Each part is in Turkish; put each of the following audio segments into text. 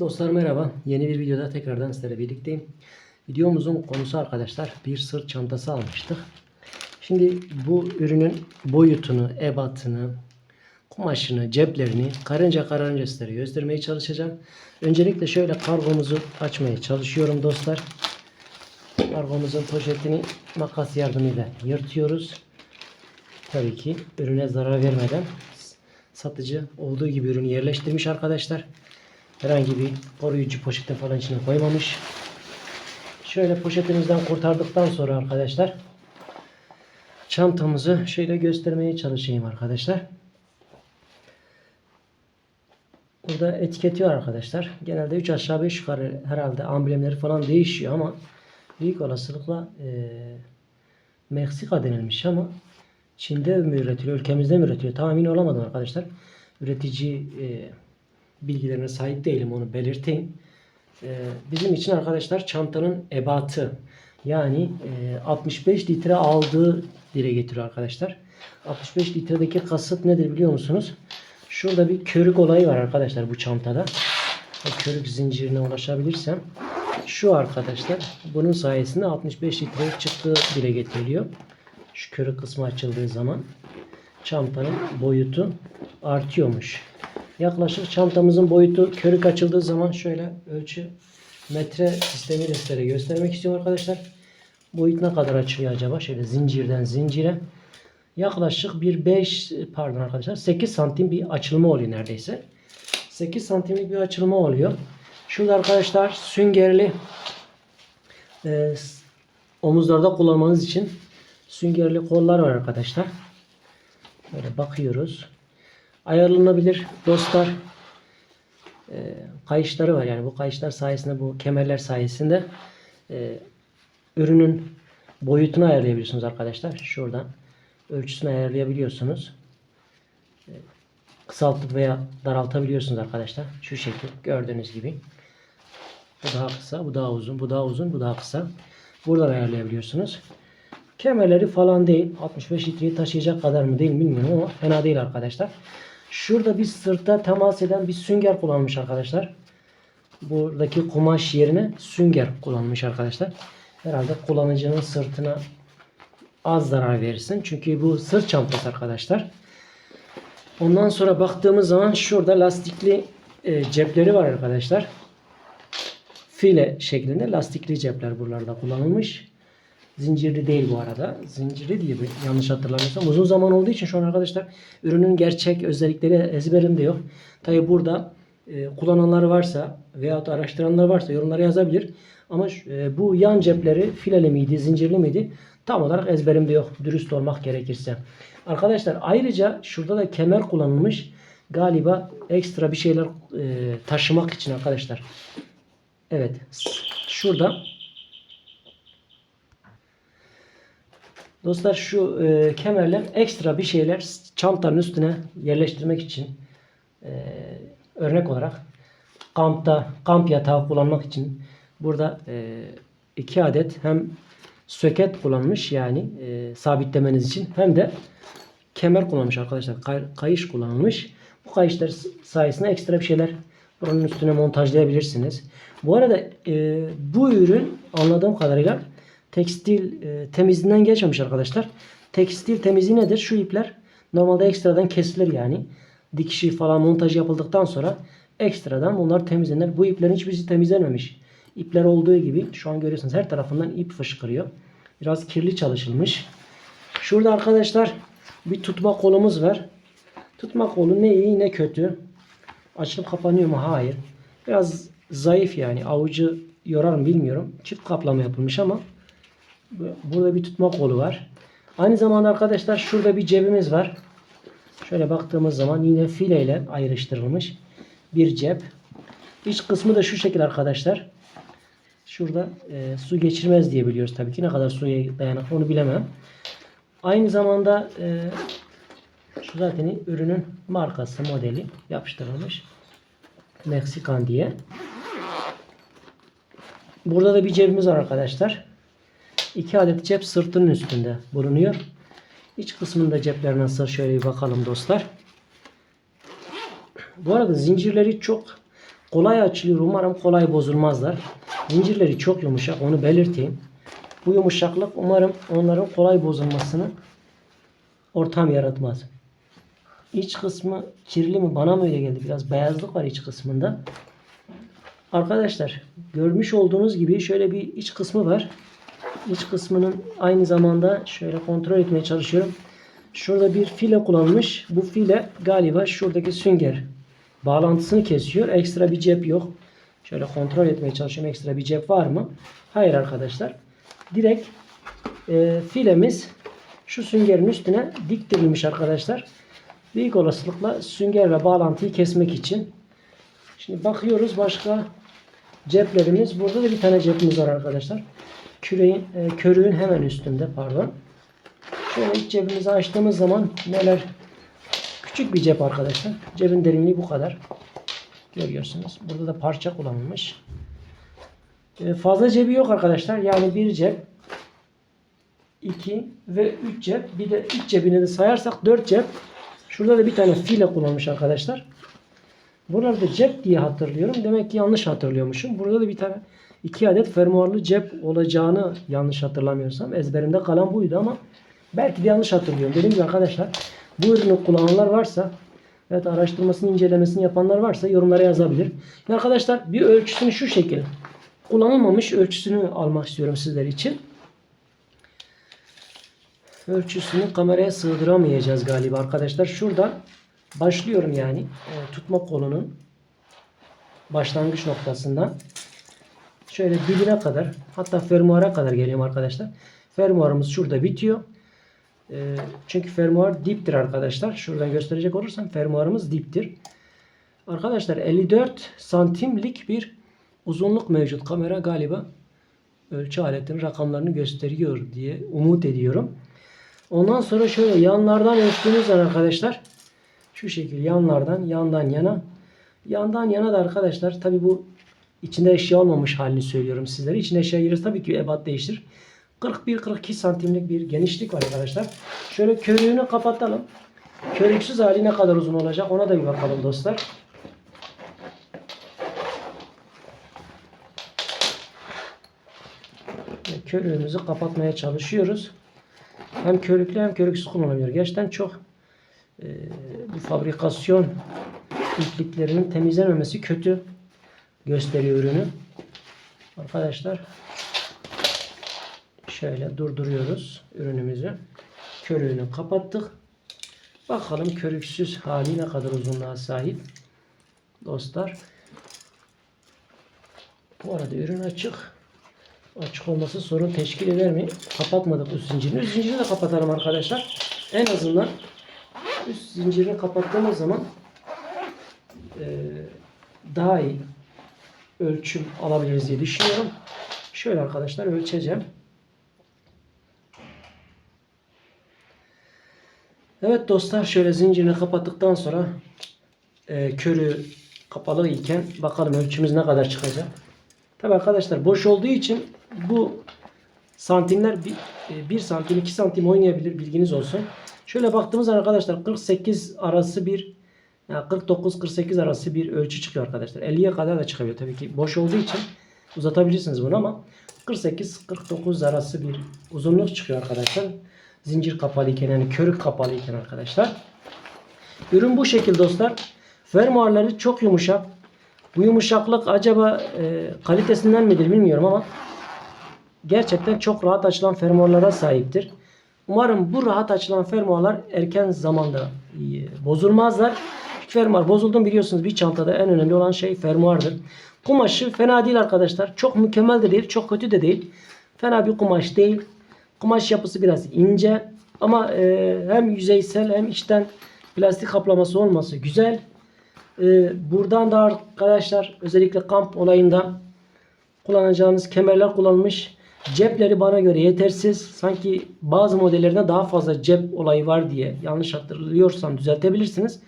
Dostlar merhaba. Yeni bir videoda tekrardan sizlerle birlikteyim. Videomuzun konusu arkadaşlar bir sırt çantası almıştık. Şimdi bu ürünün boyutunu, ebatını, kumaşını, ceplerini karınca kararınca sizlere göstermeye çalışacağım. Öncelikle şöyle kargomuzu açmaya çalışıyorum dostlar. Kargomuzun poşetini makas yardımıyla yırtıyoruz. Tabii ki ürüne zarar vermeden satıcı olduğu gibi ürünü yerleştirmiş arkadaşlar. Herhangi bir koruyucu poşete falan içine koymamış. Şöyle poşetimizden kurtardıktan sonra arkadaşlar çantamızı şöyle göstermeye çalışayım arkadaşlar. Burada etiketi var arkadaşlar. Genelde 3 aşağı 5 yukarı herhalde amblemleri falan değişiyor ama büyük olasılıkla eee Meksika denilmiş ama Çin'de mi üretiliyor, ülkemizde mi üretiliyor? Tam emin olamadım arkadaşlar. Üretici eee bilgilerine sahip değilim onu belirteyim. Ee, bizim için arkadaşlar çantanın ebatı yani e, 65 litre aldığı dile getiriyor arkadaşlar. 65 litredeki kasıt nedir biliyor musunuz? Şurada bir körük olayı var arkadaşlar bu çantada. O körük zincirine ulaşabilirsem şu arkadaşlar bunun sayesinde 65 litre çıktığı dile getiriliyor. Şu körük kısmı açıldığı zaman çantanın boyutu artıyormuş. Yaklaşık çantamızın boyutu körük açıldığı zaman şöyle ölçü metre sistemiyle sizlere göstermek istiyorum arkadaşlar. Boyut ne kadar açılıyor acaba? Şöyle zincirden zincire. Yaklaşık bir 5 pardon arkadaşlar 8 santim bir açılma oluyor neredeyse. 8 santimlik bir açılma oluyor. Şurada arkadaşlar süngerli e, omuzlarda kullanmanız için süngerli kollar var arkadaşlar. Böyle bakıyoruz ayarlanabilir dostlar. E, kayışları var yani bu kayışlar sayesinde bu kemerler sayesinde e, ürünün boyutunu ayarlayabiliyorsunuz arkadaşlar. Şuradan ölçüsünü ayarlayabiliyorsunuz. E, kısaltıp veya daraltabiliyorsunuz arkadaşlar. Şu şekil gördüğünüz gibi. Bu daha kısa, bu daha uzun, bu daha uzun, bu daha kısa. Buradan ayarlayabiliyorsunuz. Kemerleri falan değil. 65 litreyi taşıyacak kadar mı değil bilmiyorum ama fena değil arkadaşlar. Şurada bir sırta temas eden bir sünger kullanmış arkadaşlar. Buradaki kumaş yerine sünger kullanmış arkadaşlar. Herhalde kullanıcının sırtına az zarar verirsin. Çünkü bu sırt çantası arkadaşlar. Ondan sonra baktığımız zaman şurada lastikli e, cepleri var arkadaşlar. File şeklinde lastikli cepler buralarda kullanılmış. Zincirli değil bu arada. Zincirli diye bir yanlış hatırlamıyorsam. Uzun zaman olduğu için şu an arkadaşlar ürünün gerçek özellikleri ezberimde yok. Tabi burada e, kullananlar varsa veyahut araştıranlar varsa yorumlara yazabilir. Ama e, bu yan cepleri fileli miydi, zincirli miydi? Tam olarak ezberimde yok. Dürüst olmak gerekirse. Arkadaşlar ayrıca şurada da kemer kullanılmış. Galiba ekstra bir şeyler e, taşımak için arkadaşlar. Evet. Şurada Dostlar şu e, kemerler ekstra bir şeyler çantanın üstüne yerleştirmek için e, örnek olarak kampta kamp yatağı kullanmak için burada e, iki adet hem söket kullanmış yani e, sabitlemeniz için hem de kemer kullanmış arkadaşlar. Kay, kayış kullanılmış. Bu kayışlar sayesinde ekstra bir şeyler buranın üstüne montajlayabilirsiniz. Bu arada e, bu ürün anladığım kadarıyla tekstil e, temizliğinden geçmemiş arkadaşlar. Tekstil temizliği nedir? Şu ipler normalde ekstradan kesilir yani. Dikişi falan montaj yapıldıktan sonra ekstradan bunlar temizlenir. Bu iplerin hiçbirisi temizlenmemiş. İpler olduğu gibi şu an görüyorsunuz her tarafından ip fışkırıyor. Biraz kirli çalışılmış. Şurada arkadaşlar bir tutma kolumuz var. Tutma kolu ne iyi ne kötü. Açılıp kapanıyor mu? Hayır. Biraz zayıf yani. Avucu yorar mı bilmiyorum. Çift kaplama yapılmış ama Burada bir tutma kolu var. Aynı zamanda arkadaşlar şurada bir cebimiz var. Şöyle baktığımız zaman yine fileyle ayrıştırılmış bir cep. İç kısmı da şu şekil arkadaşlar. Şurada e, su geçirmez diye biliyoruz tabii ki. Ne kadar suya dayanıklı onu bilemem. Aynı zamanda e, şu zaten ürünün markası, modeli yapıştırılmış. Meksikan diye. Burada da bir cebimiz var arkadaşlar. İki adet cep sırtının üstünde bulunuyor. İç kısmında cepler nasıl şöyle bir bakalım dostlar. Bu arada zincirleri çok kolay açılıyor. Umarım kolay bozulmazlar. Zincirleri çok yumuşak. Onu belirteyim. Bu yumuşaklık umarım onların kolay bozulmasını ortam yaratmaz. İç kısmı kirli mi? Bana mı öyle geldi? Biraz beyazlık var iç kısmında. Arkadaşlar görmüş olduğunuz gibi şöyle bir iç kısmı var. İç kısmının aynı zamanda şöyle kontrol etmeye çalışıyorum. Şurada bir file kullanılmış. Bu file galiba şuradaki sünger bağlantısını kesiyor. Ekstra bir cep yok. Şöyle kontrol etmeye çalışıyorum. Ekstra bir cep var mı? Hayır arkadaşlar. Direkt e, filemiz şu süngerin üstüne diktirilmiş arkadaşlar. Büyük olasılıkla süngerle bağlantıyı kesmek için. Şimdi bakıyoruz başka ceplerimiz. Burada da bir tane cepimiz var arkadaşlar. Küreğin, e, körüğün hemen üstünde pardon. Şöyle iç cebimizi açtığımız zaman neler küçük bir cep arkadaşlar. Cebin derinliği bu kadar. Görüyorsunuz. Burada da parça kullanılmış. E, fazla cebi yok arkadaşlar. Yani bir cep 2 ve 3 cep. Bir de iç cebini de sayarsak 4 cep. Şurada da bir tane file kullanmış arkadaşlar. Buralarda cep diye hatırlıyorum. Demek ki yanlış hatırlıyormuşum. Burada da bir tane iki adet fermuarlı cep olacağını yanlış hatırlamıyorsam. Ezberimde kalan buydu ama belki de yanlış hatırlıyorum. Dediğim gibi arkadaşlar bu ürünü kullananlar varsa evet araştırmasını incelemesini yapanlar varsa yorumlara yazabilir. Şimdi arkadaşlar bir ölçüsünü şu şekil kullanılmamış ölçüsünü almak istiyorum sizler için. Ölçüsünü kameraya sığdıramayacağız galiba arkadaşlar. Şuradan başlıyorum yani tutma kolunun başlangıç noktasından şöyle dibine kadar hatta fermuara kadar geliyorum arkadaşlar. Fermuarımız şurada bitiyor. E, çünkü fermuar diptir arkadaşlar. Şuradan gösterecek olursam fermuarımız diptir. Arkadaşlar 54 santimlik bir uzunluk mevcut. Kamera galiba ölçü aletinin rakamlarını gösteriyor diye umut ediyorum. Ondan sonra şöyle yanlardan ölçtüğümüz zaman arkadaşlar şu şekil yanlardan yandan yana yandan yana da arkadaşlar tabi bu içinde eşya olmamış halini söylüyorum sizlere. İçine eşya girirse tabii ki ebat değiştir. 41-42 santimlik bir genişlik var arkadaşlar. Şöyle körüğünü kapatalım. Körüksüz hali ne kadar uzun olacak ona da bir bakalım dostlar. Körüğümüzü kapatmaya çalışıyoruz. Hem körüklü hem körüksüz kullanılıyor. Gerçekten çok e, bu fabrikasyon ipliklerinin temizlenmemesi kötü gösteriyor ürünü. Arkadaşlar şöyle durduruyoruz ürünümüzü. Körüğünü kapattık. Bakalım körüksüz hali ne kadar uzunluğa sahip. Dostlar. Bu arada ürün açık. Açık olması sorun teşkil eder mi? Kapatmadık üst zincirini. Üst zincirini de kapatalım arkadaşlar. En azından üst zincirini kapattığımız zaman daha iyi ölçüm alabiliriz diye düşünüyorum. Şöyle arkadaşlar ölçeceğim. Evet dostlar şöyle zincirini kapattıktan sonra e, körü kapalı iken bakalım ölçümüz ne kadar çıkacak. Tabi arkadaşlar boş olduğu için bu santimler 1 santim 2 santim oynayabilir bilginiz olsun. Şöyle baktığımız arkadaşlar 48 arası bir yani 49-48 arası bir ölçü çıkıyor arkadaşlar. 50'ye kadar da çıkabiliyor tabii ki. Boş olduğu için uzatabilirsiniz bunu ama 48-49 arası bir uzunluk çıkıyor arkadaşlar. Zincir kapalı iken yani körük kapalı iken arkadaşlar. Ürün bu şekil dostlar. Fermuarları çok yumuşak. Bu yumuşaklık acaba e, kalitesinden midir bilmiyorum ama gerçekten çok rahat açılan fermuarlara sahiptir. Umarım bu rahat açılan fermuarlar erken zamanda e, bozulmazlar. Fermuar bozuldu mu biliyorsunuz bir çantada en önemli olan şey fermuardır. Kumaşı fena değil arkadaşlar. Çok mükemmel de değil, çok kötü de değil. Fena bir kumaş değil. Kumaş yapısı biraz ince ama e, hem yüzeysel hem içten plastik kaplaması olması güzel. E, buradan da arkadaşlar özellikle kamp olayında kullanacağınız kemerler kullanılmış. Cepleri bana göre yetersiz. Sanki bazı modellerinde daha fazla cep olayı var diye yanlış hatırlıyorsam düzeltebilirsiniz.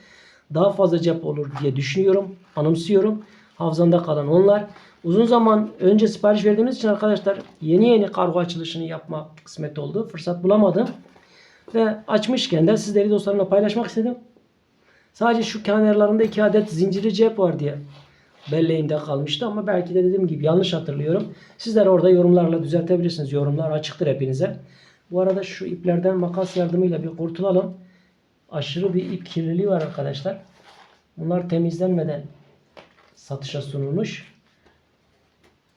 Daha fazla cep olur diye düşünüyorum. Anımsıyorum. Hafızamda kalan onlar. Uzun zaman önce sipariş verdiğimiz için arkadaşlar yeni yeni kargo açılışını yapma kısmet oldu. Fırsat bulamadım. Ve açmışken de sizleri dostlarımla paylaşmak istedim. Sadece şu kenarlarında iki adet zincirli cep var diye belleğimde kalmıştı ama belki de dediğim gibi yanlış hatırlıyorum. Sizler orada yorumlarla düzeltebilirsiniz. Yorumlar açıktır hepinize. Bu arada şu iplerden makas yardımıyla bir kurtulalım. Aşırı bir ip kirliliği var arkadaşlar. Bunlar temizlenmeden satışa sunulmuş.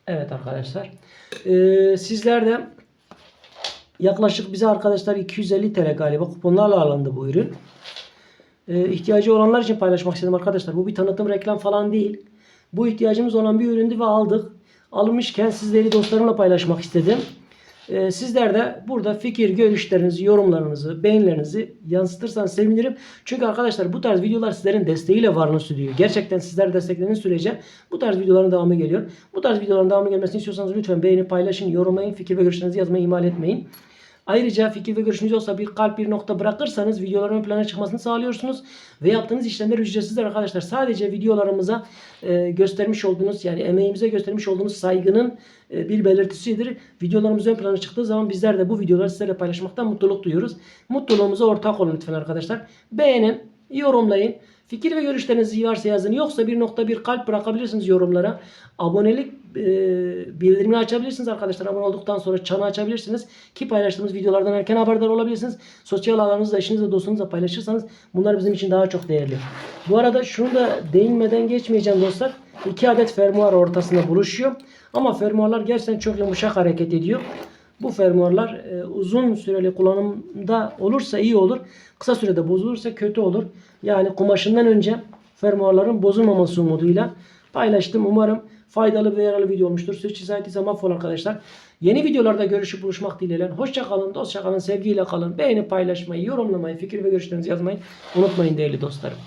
Evet arkadaşlar. Ee, sizler de yaklaşık bize arkadaşlar 250 TL galiba kuponlarla alındı bu ürün. Ee, ihtiyacı olanlar için paylaşmak istedim arkadaşlar. Bu bir tanıtım reklam falan değil. Bu ihtiyacımız olan bir üründü ve aldık. Alınmışken sizleri dostlarımla paylaşmak istedim. Ee, sizler de burada fikir, görüşlerinizi, yorumlarınızı, beğenilerinizi yansıtırsanız sevinirim. Çünkü arkadaşlar bu tarz videolar sizlerin desteğiyle varlığını sürdürüyor. Gerçekten sizler desteklediğiniz sürece bu tarz videoların devamı geliyor. Bu tarz videoların devamı gelmesini istiyorsanız lütfen beğenip paylaşın, yorumlayın, fikir ve görüşlerinizi yazmayı ihmal etmeyin. Ayrıca fikir ve görüşünüz olsa bir kalp bir nokta bırakırsanız videoların ön plana çıkmasını sağlıyorsunuz. Ve yaptığınız işlemler ücretsizdir arkadaşlar. Sadece videolarımıza e, göstermiş olduğunuz yani emeğimize göstermiş olduğunuz saygının e, bir belirtisidir. Videolarımız ön plana çıktığı zaman bizler de bu videoları sizlerle paylaşmaktan mutluluk duyuyoruz. Mutluluğumuza ortak olun lütfen arkadaşlar. Beğenin, yorumlayın. Fikir ve görüşlerinizi varsa yazın. Yoksa bir nokta bir kalp bırakabilirsiniz yorumlara. Abonelik e, bildirimini açabilirsiniz arkadaşlar. Abone olduktan sonra çanı açabilirsiniz. Ki paylaştığımız videolardan erken haberdar olabilirsiniz. Sosyal alanınızda eşinizle dostunuzla paylaşırsanız bunlar bizim için daha çok değerli. Bu arada şunu da değinmeden geçmeyeceğim dostlar. İki adet fermuar ortasında buluşuyor. Ama fermuarlar gerçekten çok yumuşak hareket ediyor. Bu fermuarlar e, uzun süreli kullanımda olursa iyi olur. Kısa sürede bozulursa kötü olur. Yani kumaşından önce fermuarların bozulmaması umuduyla paylaştım. Umarım faydalı ve yararlı video olmuştur. Sürçülisan herkese mahvolun arkadaşlar. Yeni videolarda görüşüp buluşmak dileğiyle. Hoşça kalın, dostça sevgiyle kalın. Beğenip paylaşmayı, yorumlamayı, fikir ve görüşlerinizi yazmayı unutmayın değerli dostlarım.